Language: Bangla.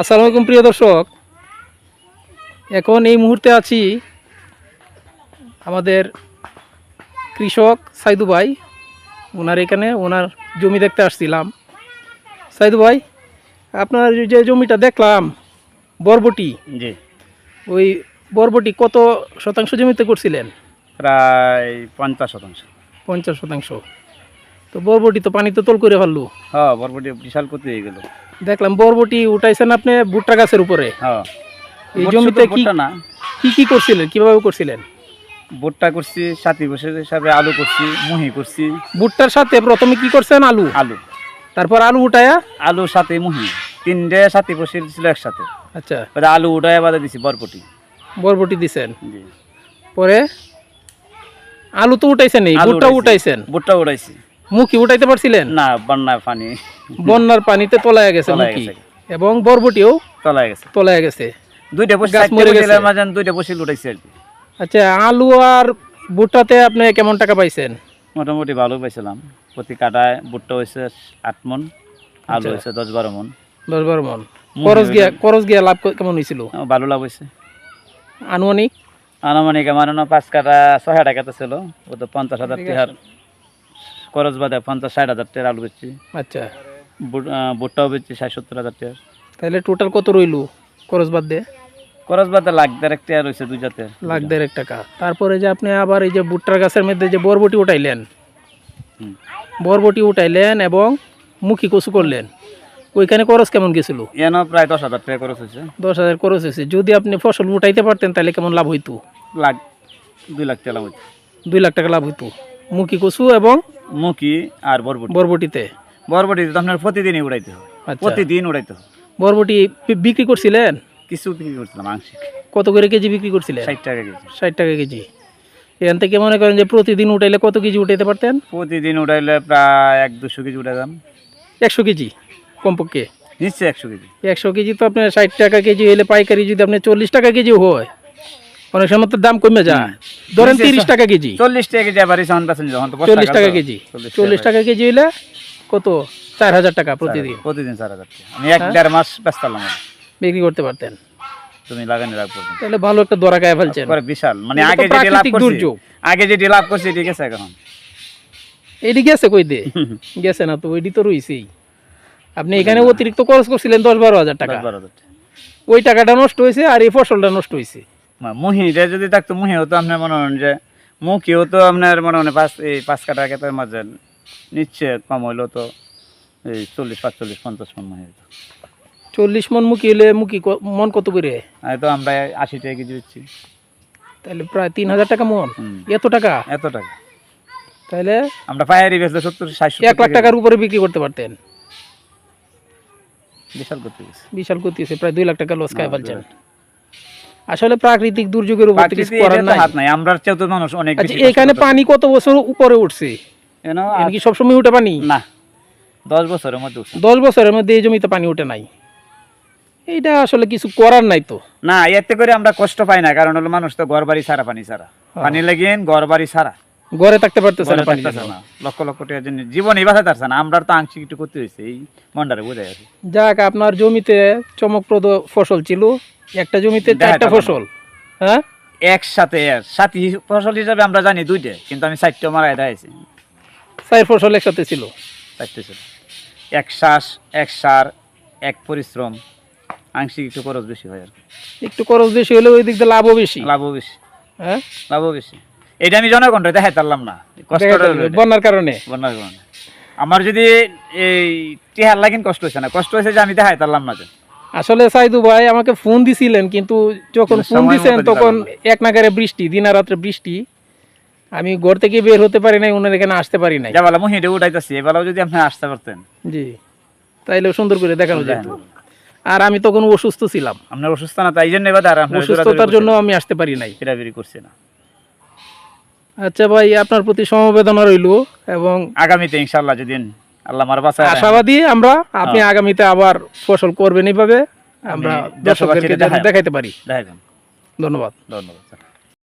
আসসালামু আলাইকুম প্রিয় দর্শক। এখন এই মুহূর্তে আছি আমাদের কৃষক সাইদু ভাই। ওনার এখানে ওনার জমি দেখতে আসছিলাম। সাইদু ভাই আপনার যে জমিটা দেখলাম বরবটি। জি। ওই বরবটি কত শতাংশ জমিতে করছিলেন? প্রায় পঞ্চাশ শতাংশ। পঞ্চাশ শতাংশ। তো বরবটি তো পানিতে তোল করে ফেলল। হ্যাঁ বরবটি বিশাল করতে হয়ে গেল। দেখলাম বরবটি উঠাইছেন আপনি ভুট্টা গাছের উপরে। হ্যাঁ। এই জমিতে কি না। কি কি করছিলেন? কীভাবে করছিলেন? ভুট্টা করছি সাথী বছর হিসাবে আলু করছি মুহি করছি। ভুট্টার সাথে প্রথমে কি করছেন? আলু। আলু। তারপর আলু উঠায়া? আলুর সাথে মুহি। তিনটে সাথী বসে ছিল একসাথে। আচ্ছা। আলু উঠায় বাদে দিছি বরবটি। বরবটি দিছেন। জি। পরে আলু তো উঠাইছেন এই ভুট্টা উঠাইছেন। ভুট্টা উঠাইছি। মুখি উঠাইতে পারছিলেন? না বন্যা পানি। বন্যার পানিতে তলায় গেছে মুখি এবং বরবটিও তলায় গেছে। তলায় গেছে। দুইটা বসে গাছ মরে গেছে। মাঝে দুইটা বসে উঠাইছি আর কি। আচ্ছা আলু আর ভুট্টাতে আপনি কেমন টাকা পাইছেন? মোটামুটি ভালো পাইছিলাম। প্রতি কাটায় ভুট্টা হয়েছে আট মন আলু আচ্ছা। হয়েছে দশ বারো মন। দশ বারো মন। খরচ গিয়া খরচ গিয়া লাভ কেমন হয়েছিল ভালো লাভ হয়েছে আনুমানিক? আনুমানিক আমার না পাঁচ কাটা ছয় টাকাতে ছিল। ও তো পঞ্চাশ হাজার টাকার খরচ বাদে পঞ্চাশ ষাট হাজার টাকার আলু বেচছি। আচ্ছা। ভুট্টাও বেচছি ষাট সত্তর হাজার টাকার। তাহলে টোটাল কত রইল খরচ বাদ দিয়ে? খরচ বাদে লাখ দেড়েক টাকা রয়েছে দুই জাতের। লাখ দেড়েক টাকা। তারপরে যে আপনি আবার এই যে ভুট্টার গাছের মধ্যে যে বরবটি উঠাইলেন বরবটি উঠাইলেন এবং মুখি কচু করলেন ওইখানে খরচ কেমন গেছিল? এন প্রায় দশ হাজার টাকা খরচ হয়েছে। দশ হাজার খরচ হয়েছে। যদি আপনি ফসল উঠাইতে পারতেন তাহলে কেমন লাভ হইতো? লাখ দুই লাখ টাকা লাভ হয়েছে দুই লাখ টাকা লাভ হইতো। মুখি কচু এবং মুখি আর বরবটি। বরবটিতে? বরবটি তো আপনার প্রতিদিনই উড়াইতে হয় আচ্ছা। প্রতিদিন উড়াইতে হবে। বরবটি বিক্রি করছিলেন? কিছু বিক্রি করছিলাম আংশিক। কত করে কেজি বিক্রি করছিলেন? ষাট টাকা কেজি। ষাট টাকা কেজি। এখান থেকে মনে করেন যে প্রতিদিন উঠাইলে কত কেজি উঠাইতে পারতেন? প্রতিদিন উঠাইলে প্রায় এক দুশো কেজি উঠাইতাম একশো কেজি কমপক্ষে? নিশ্চয়ই একশো কেজি। একশো কেজি তো আপনার ষাট টাকা কেজি হলে পাইকারি যদি আপনি চল্লিশ টাকা কেজি হয় অনেক সময় তো দাম কমে যায়। ধরেন তিরিশ টাকা কেজি। চল্লিশ টাকা কেজি আবার চল্লিশ টাকা কেজি। চল্লিশ টাকা কেজি হলে কত? চার হাজার টাকা প্রতিদিন। প্রতিদিন চার হাজার টাকা। আমি এক দেড় মাস ব্যস্ত বিক্রি করতে পারতেন। তুমি লাগানি রাখব তাহলে ভালো একটা দরা গায়ে ফেলছেন। বিশাল। মানে আগে যেটি লাভ করছি আগে যেটি লাভ করছি ঠিক আছে এখন। এটি গেছে কই দে? গেছে না তো ওইটি তো রইছেই। আপনি এখানে অতিরিক্ত খরচ করছিলেন দশ বারো হাজার টাকা। ওই টাকাটা নষ্ট হয়েছে আর এই ফসলটা নষ্ট হয়েছে। মুহিটা যদি থাকতো মুহি হতো আপনার মনে হন যে মুখি হতো আপনার মনে হয় পাঁচ এই পাঁচ কাটা কেতার মাঝে নিচ্ছে কম হইল তো এই চল্লিশ পাঁচচল্লিশ পঞ্চাশ মন মুহি হতো চল্লিশ মন মুখি হলে মুখি মন কত করে? তো আমরা আশি টাকা কেজি দিচ্ছি তাহলে প্রায় তিন হাজার টাকা মন। এত টাকা? এত টাকা। তাহলে আমরা পায়ারি বেচলে সত্তর ষাট এক লাখ টাকার উপরে বিক্রি করতে পারতেন। বিশাল গেছে বিশাল ক্ষতি প্রায় দুই লাখ টাকা লস খাই ফেলছেন আসলে প্রাকৃতিক দুর্যোগের উপর কিছু করার নাই। হাত নাই। আমরা মানুষ অনেক আচ্ছা বেশি এখানে পানি কত বছর উপরে উঠছে? এখানে কি সবসময় উঠে পানি? না দশ বছরের মধ্যে। দশ বছরের মধ্যে এই জমিতে পানি উঠে নাই। এইটা আসলে কিছু করার নাই তো। না এতে করে আমরা কষ্ট পাই না কারণ হলো মানুষ তো ঘর বাড়ি ছাড়া পানি ছাড়া। পানি লাগিয়ে ঘর বাড়ি ছাড়া। ঘরে থাকতে পারতেছে না পানি না। লক্ষ লক্ষ টাকার জন্য জীবনই বাঁচাতে পারছে না। আমরা তো আংশিক একটু করতে হয়েছে এই মন্ডারে যাক আপনার জমিতে চমকপ্রদ ফসল ছিল। একটা জমিতে চারটা ফসল হ্যাঁ? একসাথে সাথী ফসল হিসাবে আমরা জানি দুইটা কিন্তু আমি চারটে মারাই দেখাইছি। চার ফসল একসাথে ছিল? চারটে ছিল। এক শ্বাস এক সার এক পরিশ্রম আংশিক একটু খরচ বেশি হয় আর। একটু খরচ বেশি হলে ওই দিক দিয়ে লাভও বেশি। লাভও বেশি। হ্যাঁ? লাভও বেশি। এটা আমি জনগণটা দেখাই পারলাম না। কষ্টটা বন্যার কারণে। বন্যার কারণে। আমার যদি এই টিহার লাগিন কষ্ট হয়েছে না কষ্ট হয়েছে যে আমি দেখাই পারলাম না যে। আসলে সাইদু ভাই আমাকে ফোন দিছিলেন কিন্তু যখন ফোন দিছেন তখন এক নাগারে বৃষ্টি দিনা রাত্রে বৃষ্টি। আমি ঘর থেকে বের হতে পারি নাই ওনার এখানে আসতে পারি নাই। যা বলা মহিটা উঠাইতেছি এবেলাও যদি আপনি আসতে পারতেন। জি। তাইলে সুন্দর করে দেখানো যেত। আর আমি তখন অসুস্থ ছিলাম। আপনার অসুস্থ না তাই জন্য এবার অসুস্থতার জন্য আমি আসতে পারি নাই। ফেরাফেরি করছে না। আচ্ছা ভাই আপনার প্রতি সমবেদনা রইল এবং আগামীতে ইনশাল্লাহ যদি আল্লাহ আমার বাসায় আশাবাদী আমরা আপনি হ্যাঁ। আগামীতে আবার ফসল করবেন এইভাবে আমরা দর্শকদেরকে দেখাইতে পারি। ধন্যবাদ। ধন্যবাদ।